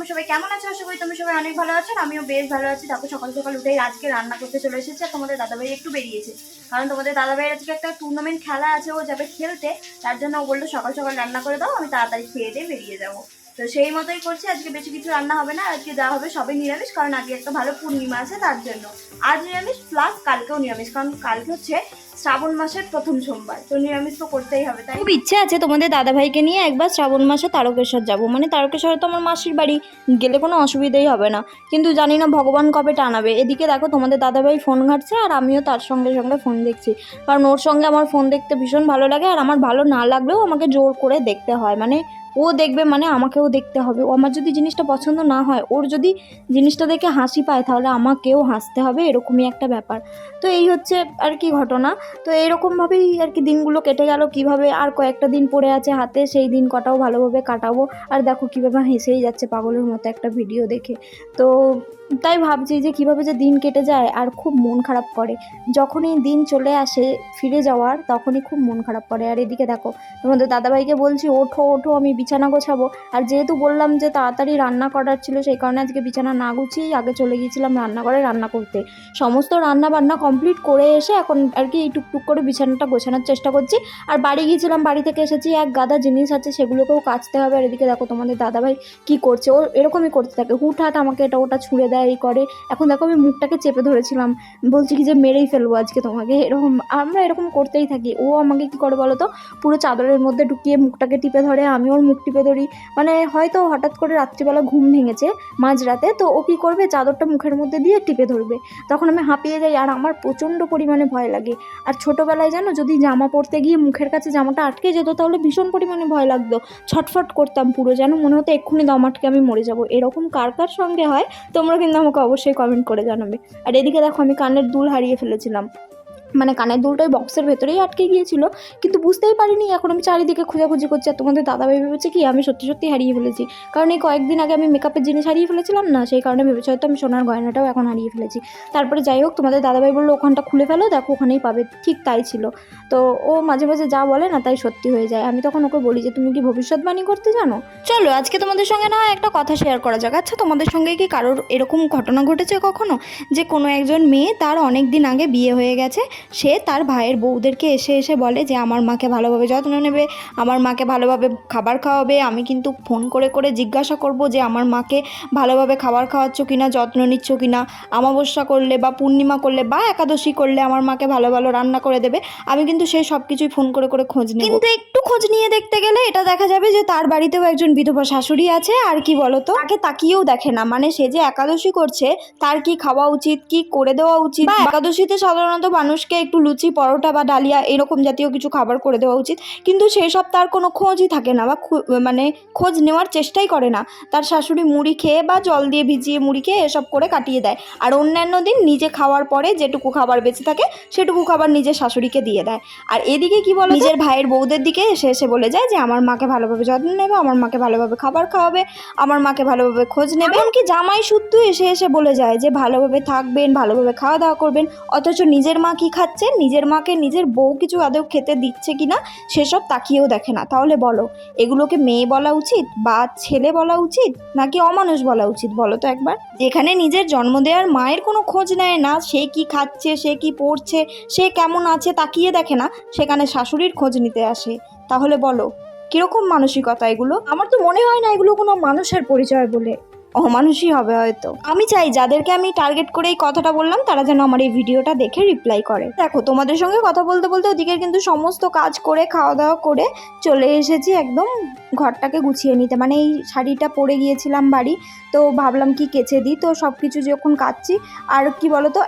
তোমরা সবাই কেমন আছো? আশা করি তোমরা সবাই অনেক ভালো আছো আমিও বেশ ভালো আছি। তারপর সকাল সকাল উঠেই আজকে রান্না করতে চলে এসেছি আর তোমাদের দাদাভাই একটু বেরিয়েছে। কারণ তোমাদের দাদাভাইয়ের আজকে একটা টুর্নামেন্ট খেলা আছে, ও যাবে খেলতে। তার জন্য ও বলল, সকাল সকাল রান্না করে দাও, আমি তাড়াতাড়ি খেয়ে দিয়ে বেরিয়ে যাব। তো সেই মতোই করছি। আজকে বেশি কিছু রান্না হবে না, আজকে যা হবে সবই নিরামিষ, কারণ আজকে একটা ভালো পূর্ণিমা আছে তার জন্য। আজ নিরামিষ প্লাস কালকেও নিরামিষ, কারণ কালকে হচ্ছে শ্রাবণ মাসের প্রথম সোমবার, তো নিরামিষ তো করতেই হবে, তাই খুব ইচ্ছে আছে তোমাদের দাদাভাইকে নিয়ে একবার শ্রাবণ মাসে তারকেশ্বর যাব। মানে তারকেশ্বরে তো আমার মাসির বাড়ি, গেলে কোনো অসুবিধাই হবে না। কিন্তু জানি না ভগবান কবে টানাবে। এদিকে দেখো তোমাদের দাদাভাই ফোন ঘাটছে, আর আমিও তার সঙ্গে সঙ্গে ফোন দেখছি। কারণ ওর সঙ্গে আমার ফোন দেখতে ভীষণ ভালো লাগে, আর আমার ভালো না লাগলেও আমাকে জোর করে দেখতে হয়। মানে ও দেখবে মানে আমাকেও দেখতে হবে। ও আমার যদি জিনিসটা পছন্দ না হয়, ওর যদি জিনিসটা দেখে হাসি পায়, তাহলে আমাকেও হাসতে হবে, এরকমই একটা ব্যাপার। তো এই হচ্ছে আর কি ঘটনা। তো এইরকমভাবেই আর কি দিনগুলো কেটে গেল, কীভাবে আর কয়েকটা দিন পড়ে আছে হাতে, সেই দিন কটাও ভালোভাবে কাটাবো। আর দেখো কীভাবে হেসেই যাচ্ছে পাগলের মতো একটা ভিডিও দেখে। তো তাই ভাবছি যে কীভাবে যে দিন কেটে যায় আর খুব মন খারাপ করে। যখনই দিন চলে আসে ফিরে যাওয়ার, তখনই খুব মন খারাপ করে। আর এদিকে দেখো তোমাদের দাদাভাইকে বলছি, ওঠো ওঠো, আমি বিছানা গোছাবো। আর যেহেতু বললাম যে তাড়াতাড়ি রান্না করার ছিল, সেই কারণে আজকে বিছানা না গুছিয়েই আগে চলে গিয়েছিলাম রান্নাঘরে রান্না করতে। সমস্ত রান্না বান্না কমপ্লিট করে এসে এখন আর কি এই টুকটুক করে বিছানাটা গোছানোর চেষ্টা করছি। আর বাড়ি গিয়েছিলাম, বাড়ি থেকে এসেছি, এক গাদা জিনিস আছে সেগুলোকেও কাচতে হবে। আর এদিকে দেখো তোমাদের দাদাভাই কি করছে, ও এরকমই করতে থাকে। হুটহাট আমাকে এটা ওটা ছুঁড়ে দেয়, এই করে। এখন দেখো আমি মুখটাকে চেপে ধরেছিলাম। বলছি কি যে মেরেই ফেলব আজকে তোমাকে। এরকম আমরা এরকম করতেই থাকি। ও আমাকে কি করে বলো তো পুরো চাদরের মধ্যে ঢুকিয়ে মুখটাকে টিপে ধরে, আমি ওর মুখ টিপে ধরি। মানে হয়তো হঠাৎ করে রাত্রিবেলা ঘুম ভেঙেছে মাঝরাতে, তো ও কী করবে? চাদরটা মুখের মধ্যে দিয়ে টিপে ধরবে। তখন আমি হাঁপিয়ে যাই, আর আমার প্রচণ্ড পরিমাণে ভয় লাগে। আর ছোটোবেলায় জানো, যদি জামা পরতে গিয়ে মুখের কাছে জামাটা আটকে যেত, তাহলে ভীষণ পরিমাণে ভয় লাগতো। ছটফট করতাম পুরো যেন মনে হতো এক্ষুনি দম আটকে আমি মরে যাব। এরকম কার কার সঙ্গে হয়, তোমরা কিন্তু আমাকে অবশ্যই কমেন্ট করে জানাবে। আর এদিকে দেখো, আমি কানের দুল হারিয়ে ফেলেছিলাম। মানে কানের দুলটা ওই বক্সের ভেতরেই আটকে গিয়েছিল, কিন্তু বুঝতেই পারিনি, এখন আমি চারিদিকে খোঁজাখুঁজি করছি। আর তোমাদের দাদাভাই ভেবেছে কি, আমি সত্যি সত্যি হারিয়ে ফেলেছি। কারণ এই কয়েকদিন আগে আমি মেকআপের জিনিস হারিয়ে ফেলেছিলাম না, সেই কারণে ভেবেছে হয়তো আমি সোনার গয়নাটাও এখন হারিয়ে ফেলেছি। তারপরে যাই হোক, তোমাদের দাদাভাই বলল, ওখানটা খুলে ফেলো, দেখো ওখানেই পাবে। ঠিক তাই ছিল। তো ও মাঝে মাঝে যা বলে না, তাই সত্যি হয়ে যায়। আমি তখন ওকে বলি যে, তুমি কি ভবিষ্যৎবাণী করতে জানো? চলো, আজকে তোমাদের সঙ্গে না একটা কথা শেয়ার করা যাক। আচ্ছা তোমাদের সঙ্গে কি কারোর এরকম ঘটনা ঘটেছে কখনো? যে কোনো একজন মেয়ে তার অনেক দিন আগে বিয়ে হয়ে গেছে সে তার ভাইয়ের বউদেরকে এসে এসে বলে যে আমার মাকে ভালোভাবে যত্ন নেবে আমার মাকে ভালোভাবে খাবার খাওয়াবে। আমি কিন্তু ফোন করে করে জিজ্ঞাসা করব যে আমার মাকে ভালোভাবে খাবার খাওয়াচ্ছ কি না যত্ন নিচ্ছ কিনা? অমাবস্যা করলে বা পূর্ণিমা করলে বা একাদশী করলে আমার মাকে ভালো ভালো রান্না করে দেবে। আমি কিন্তু সেই সব কিছুই ফোন করে করে খোঁজ নিই কিন্তু একটু খোঁজ নিয়ে দেখতে গেলে এটা দেখা যাবে যে তার বাড়িতেও একজন বিধবা শাশুড়ি আছে। আর কি বলতো? তাকে তাকিয়েও দেখে না। মানে সে যে একাদশী করছে তার কি খাওয়া উচিত কি করে দেওয়া উচিত? একাদশীতে সাধারণত মানুষকে একটু লুচি, পরোটা বা ডালিয়া এরকম জাতীয় কিছু খাবার করে দেওয়া উচিত। কিন্তু সেসব তার কোনো খোঁজই থাকে না বা মানে খোঁজ নেওয়ার চেষ্টাই করে না। তার শাশুড়ি মুড়ি খেয়ে বা জল দিয়ে ভিজিয়ে মুড়ি খেয়ে এসব করে কাটিয়ে দেয়। আর অন্যান্য দিন নিজে খাওয়ার পরে যেটুকু খাবার বেঁচে থাকে, সেটুকু খাবার নিজের শাশুড়িকে দিয়ে দেয়। আর এদিকে কি বলে নিজের ভাইয়ের বউদের দিকে এসে এসে বলে যায় যে, আমার মাকে ভালোভাবে যত্ন নেবে, আমার মাকে ভালোভাবে খাবার খাওয়াবে, আমার মাকে ভালোভাবে খোঁজ নেবে। এমনকি জামাই শুদ্ধ এসে এসে বলে যায় যে, ভালোভাবে থাকবেন, ভালোভাবে খাওয়া দাওয়া করবেন, অথচ নিজের মা কি খাচ্ছে, নিজের মাকে, নিজের বউ কিছু আদৌ খেতে দিচ্ছে কি না সেসব তাকিয়েও দেখে না। তাহলে বলো, এগুলোকে মেয়ে বলা উচিত বা ছেলে বলা উচিত নাকি অমানুষ বলা উচিত বলো তো একবার? যেখানে নিজের জন্ম দেওয়ার মায়ের কোনো খোঁজ নেয় না, সে কি খাচ্ছে, সে কি পড়ছে, সে কেমন আছে তাকিয়ে দেখে না, সেখানে শাশুড়ির খোঁজ নিতে আসে। তাহলে বলো, কীরকম মানসিকতা এগুলো? আমার তো মনে হয় না এগুলো কোনো মানুষের পরিচয় বলে। অমানুষই হবে হয়তো। আমি চাই যাদেরকে আমি টার্গেট করে এই কথাটা বললাম, তারা যেন আমার এই ভিডিওটা দেখে রিপ্লাই করে। দেখো, তোমাদের সঙ্গে কথা বলতে বলতে ওদিকে কিন্তু সমস্ত কাজ করে খাওয়া দাওয়া করে চলে এসেছি একদম ঘরটাকে গুছিয়ে নিতে। মানে এই শাড়িটা পরে গিয়েছিলাম বাড়ি, তো ভাবলাম কি কেচে দিই, তো সব কিছু যখন কাচ্ছি আর কি বলতো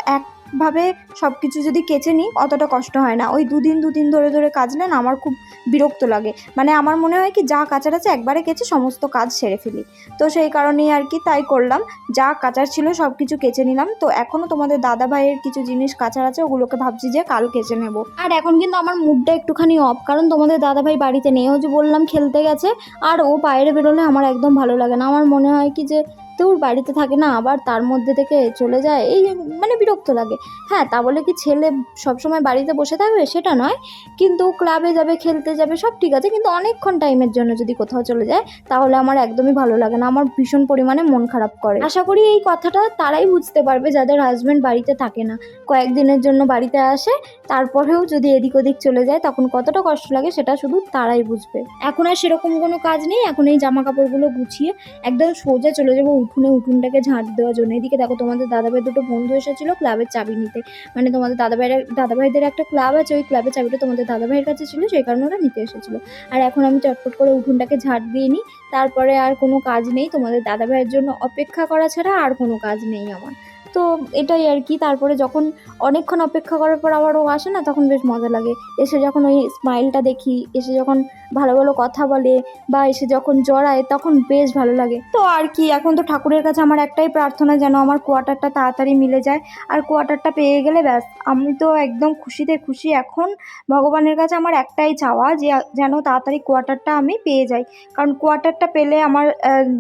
একভাবে সব কিছু যদি কেচে নিই, অতটা কষ্ট হয় না। ওই দুদিন দুদিন ধরে ধরে কাচলে না আমার খুব বিরক্ত লাগে। মানে আমার মনে হয় কি, যা কাচার আছে একবারে কেচে সমস্ত কাজ সেরে ফেলি। তো সেই কারণেই আর কি তাই করলাম। যা কাচার ছিল সব কিছু কেচে নিলাম। তো এখনও তোমাদের দাদা ভাইয়ের কিছু জিনিস কাচার আছে, ওগুলোকে ভাবছি যে কাল কেচে নেব। আর এখন কিন্তু আমার মুডটা একটুখানি অফ কারণ তোমাদের দাদা ভাই বাড়িতে নেই। ও যে বললাম, খেলতে গেছে, আর ও বাইরে বেরোলে আমার একদম ভালো লাগে না। আমার মনে হয় কি যে তোর বাড়িতে থাকে না, আবার তার মধ্যে থেকে চলে যায়। এই মানে বিরক্ত লাগে। হ্যাঁ তা বলে কি ছেলে সবসময় বাড়িতে বসে থাকবে? সেটা নয়। কিন্তু ক্লাবে যাবে, খেলতে যাবে, সব ঠিক আছে। কিন্তু অনেকক্ষণ টাইমের জন্য যদি কোথাও চলে যায়, তাহলে আমার একদমই ভালো লাগে না। আমার ভীষণ পরিমাণে মন খারাপ করে। আশা করি এই কথাটা তারাই বুঝতে পারবে যাদের হাজব্যান্ড বাড়িতে থাকে না। কয়েকদিনের জন্য বাড়িতে আসে, তারপরেও যদি এদিক ওদিক চলে যায়, তখন কতটা কষ্ট লাগে সেটা শুধু তারাই বুঝবে। এখন আর সেরকম কোনো কাজ নেই। এখন এই জামা কাপড়গুলো গুছিয়ে একদম সোজা চলে যাব উঠোনে উঠুনটাকে ঝাঁট দেওয়ার জন্য। এদিকে দেখো, তোমাদের দাদাভাই দুটো বন্ধু এসেছিল ক্লাবের চাবি নিতে। মানে তোমাদের দাদাভাইয়ের, দাদাভাইদের একটা ক্লাব আছে, ওই ক্লাবের চাবিটা তোমাদের দাদাভাইয়ের কাছে ছিল, সেই কারণে ওরা নিতে এসেছিল। আর এখন আমি চটপট করে উঠুনটাকে ঝাঁট দিয়ে নিই। তারপরে আর কোনো কাজ নেই, তোমাদের দাদাভাইয়ের জন্য অপেক্ষা করা ছাড়া আর কোনো কাজ নেই আমার। তো এটাই আর কি। তারপরে যখন অনেকক্ষণ অপেক্ষা করার পর আবার ও আসে না, তখন বেশ মজা লাগে। এসে যখন ওই স্মাইলটা দেখি, এসে যখন ভালো ভালো কথা বলে বা এসে যখন জড়ায়, তখন বেশ ভালো লাগে। তো আর কি, এখন তো ঠাকুরের কাছে আমার একটাই প্রার্থনা যেন আমার কোয়ার্টারটা তাড়াতাড়ি মিলে যায়। আর কোয়ার্টারটা পেয়ে গেলে ব্যাস, আমি তো একদম খুশিতে খুশি। এখন ভগবানের কাছে আমার একটাই চাওয়া যে, যেন তাড়াতাড়ি কোয়ার্টারটা আমি পেয়ে যাই। কারণ কোয়ার্টারটা পেলে আমার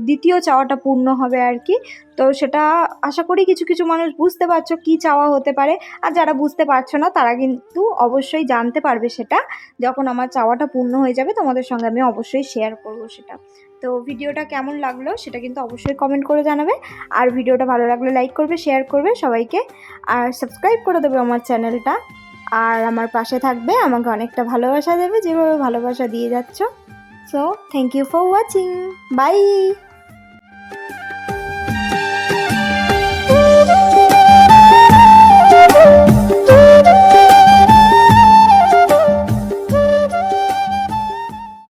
দ্বিতীয় চাওয়াটা পূর্ণ হবে আর কি। তো সেটা আশা করি কিছু কিছু কিছু মানুষ বুঝতে পারছ কী চাওয়া হতে পারে, আর যারা বুঝতে পারছ না, তারা কিন্তু অবশ্যই জানতে পারবে সেটা। যখন আমার চাওয়াটা পূর্ণ হয়ে যাবে, তোমাদের সঙ্গে আমি অবশ্যই শেয়ার করব সেটা। তো ভিডিওটা কেমন লাগল, সেটা কিন্তু অবশ্যই কমেন্ট করে জানাবে। আর ভিডিওটা ভালো লাগলে লাইক করবে শেয়ার করবে সবাইকে। আর সাবস্ক্রাইব করে দেবে আমার চ্যানেলটা আর আমার পাশে থাকবে, আমাকে অনেকটা ভালোবাসা দেবে, যেভাবে ভালোবাসা দিয়ে যাচ্ছ। So thank you for watching bye